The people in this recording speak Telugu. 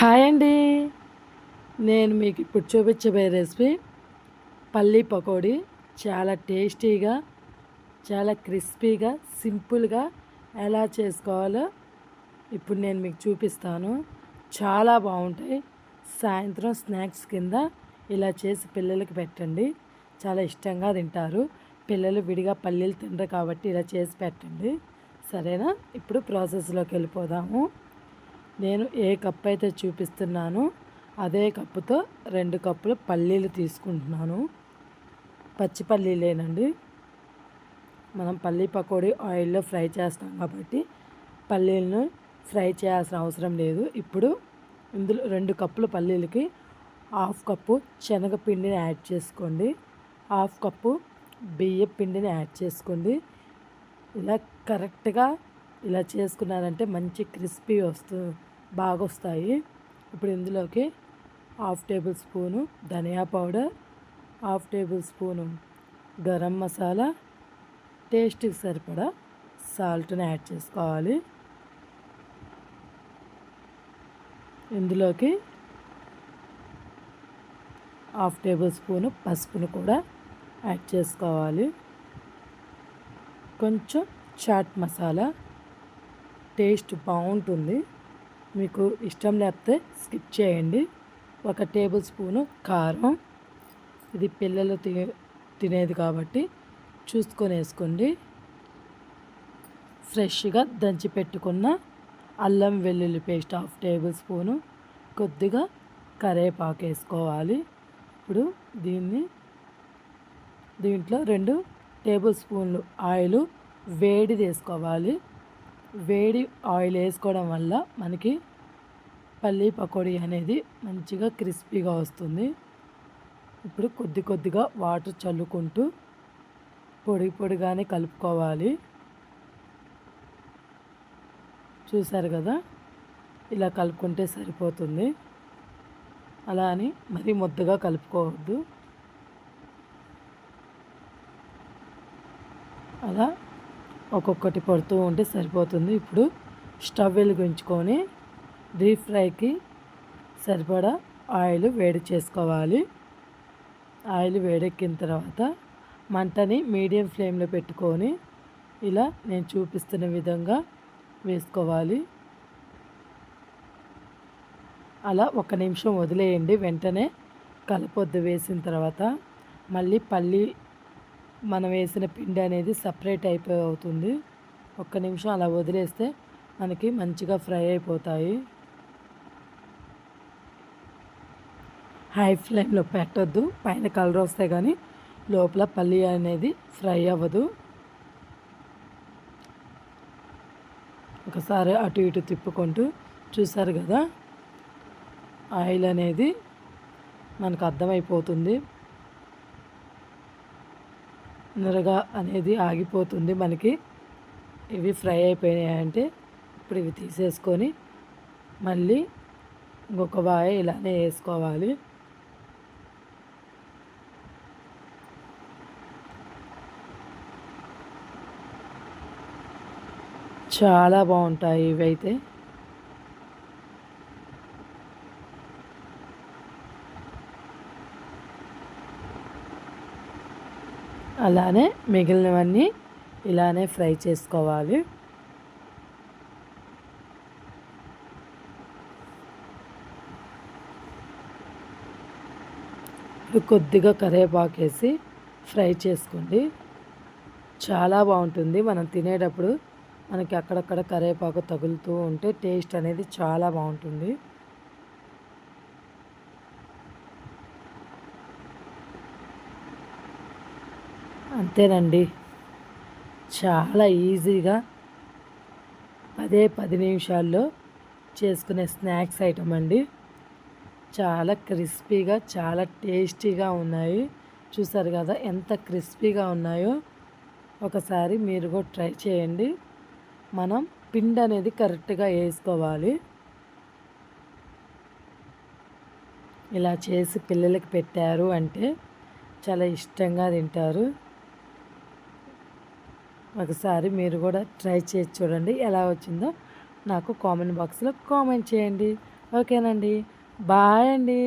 హాయ్ అండి. నేను మీకు ఇప్పుడు చూపించబోయే రెసిపీ పల్లీ పకోడీ. చాలా టేస్టీగా చాలా క్రిస్పీగా సింపుల్గా ఎలా చేసుకోవాలో ఇప్పుడు నేను మీకు చూపిస్తాను. చాలా బాగుంటాయి. సాయంత్రం స్నాక్స్ కింద ఇలా చేసి పిల్లలకి పెట్టండి. చాలా ఇష్టంగా తింటారు. పిల్లలు విడిగా పల్లీలు తినరు కాబట్టి ఇలా చేసి పెట్టండి. సరేనా? ఇప్పుడు ప్రాసెస్లోకి వెళ్ళిపోదాము. నేను ఏ కప్ అయితే చూపిస్తున్నానో అదే కప్పుతో రెండు కప్పులు పల్లీలు తీసుకుంటున్నాను. పచ్చి పల్లీలేనండి. మనం పల్లీ పకోడీ ఆయిల్లో ఫ్రై చేస్తాం కాబట్టి పల్లీలను ఫ్రై చేయాల్సిన అవసరం లేదు. ఇప్పుడు ఇందులో రెండు కప్పుల పల్లీలకి హాఫ్ కప్పు శనగపిండిని యాడ్ చేసుకోండి. హాఫ్ కప్పు బియ్య పిండిని యాడ్ చేసుకోండి. ఇలా కరెక్ట్గా ఇలా చేసుకున్నారంటే మంచి క్రిస్పీ వస్తుంది బాగా వస్తాయి ఇప్పుడు ఇందులోకి హాఫ్ టేబుల్ స్పూను ధనియా powder half tablespoon garam masala టేస్ట్కి సరిపడా సాల్ట్ని యాడ్ చేసుకోవాలి. ఇందులోకి హాఫ్ టేబుల్ స్పూను పసుపును కూడా యాడ్ చేసుకోవాలి. కొంచెం చాట్ మసాలా టేస్ట్ బాగుంటుంది. మీకు ఇష్టం లేకపోతే స్కిప్ చేయండి. ఒక టేబుల్ స్పూను కారం. ఇది పిల్లలు తినే తినేది కాబట్టి చూసుకొని వేసుకోండి. ఫ్రెష్గా దంచి పెట్టుకున్న అల్లం వెల్లుల్లి పేస్ట్ హాఫ్ టేబుల్ స్పూను. కొద్దిగా కరేపాకు వేసుకోవాలి. ఇప్పుడు దీన్ని దీంట్లో రెండు టేబుల్ స్పూన్లు ఆయిల్ వేడి వేసుకోవాలి వేడి ఆయిల్ వేసుకోవడం వల్ల మనకి పల్లీ పకోడీ అనేది మంచిగా క్రిస్పీగా వస్తుంది. ఇప్పుడు కొద్ది కొద్దిగా వాటర్ చల్లుకుంటూ పొడి పొడిగానే కలుపుకోవాలి. చూసారు కదా? ఇలా కలుపుకుంటే సరిపోతుంది. అలా అని మరీ ముద్దగా కలుపుకోవద్దు. అలా ఒక్కొక్కటి పడుతూ ఉంటే సరిపోతుంది. ఇప్పుడు స్టవ్ వెలిగించుకొని డీప్ ఫ్రైకి సరిపడా ఆయిల్ వేడి చేసుకోవాలి. ఆయిల్ వేడెక్కిన తర్వాత మంటని మీడియం ఫ్లేమ్లో పెట్టుకొని ఇలా నేను చూపిస్తున్న విధంగా వేసుకోవాలి. అలా ఒక నిమిషం వదిలేయండి. వెంటనే కలపొద్దు వేసిన తర్వాత మళ్ళీ పల్లి మనం వేసిన పిండి అనేది సపరేట్ అయిపోయి అవుతుంది ఒక్క నిమిషం అలా వదిలేస్తే మనకి మంచిగా ఫ్రై అయిపోతాయి. హై ఫ్లేమ్లో పెట్టొద్దు పైన కలర్ వస్తే కానీ లోపల పల్లి అనేది ఫ్రై అవ్వదు. ఒకసారి అటు ఇటు తిప్పుకుంటూ చూసారు కదా ఆయిల్ అనేది మనకు అర్థమైపోతుంది. నురగా అనేది ఆగిపోతుంది. మనకి ఇవి ఫ్రై అయిపోయినాయంటే ఇప్పుడు ఇవి తీసేసుకొని మళ్ళీ ఇంకొక వాయ ఇలానే వేసుకోవాలి. చాలా బాగుంటాయి ఇవైతే. అలానే మిగిలినవన్నీ ఇలానే ఫ్రై చేసుకోవాలి. ఇప్పుడు కొద్దిగా కరివేపాకు వేసి ఫ్రై చేసుకోండి. చాలా బాగుంటుంది. మనం తినేటప్పుడు మనకి అక్కడక్కడ కరివేపాకు తగులుతూ ఉంటే టేస్ట్ అనేది చాలా బాగుంటుంది. అంతేనండి. చాలా ఈజీగా పదే పది నిమిషాల్లో చేసుకునే స్నాక్స్ ఐటమ్ అండి. చాలా క్రిస్పీగా చాలా టేస్టీగా ఉన్నాయి. చూసారు కదా ఎంత క్రిస్పీగా ఉన్నాయో. ఒకసారి మీరు కూడా ట్రై చేయండి. మనం పిండి అనేది కరెక్ట్గా వేసుకోవాలి. ఇలా చేసి పిల్లలకి పెట్టారు అంటే చాలా ఇష్టంగా తింటారు. ఒకసారి మీరు కూడా ట్రై చేసి చూడండి ఎలా వచ్చిందో. నాకు కామెంట్ బాక్స్లో కామెంట్ చేయండి. ఓకేనండి. బాయ్ అండి.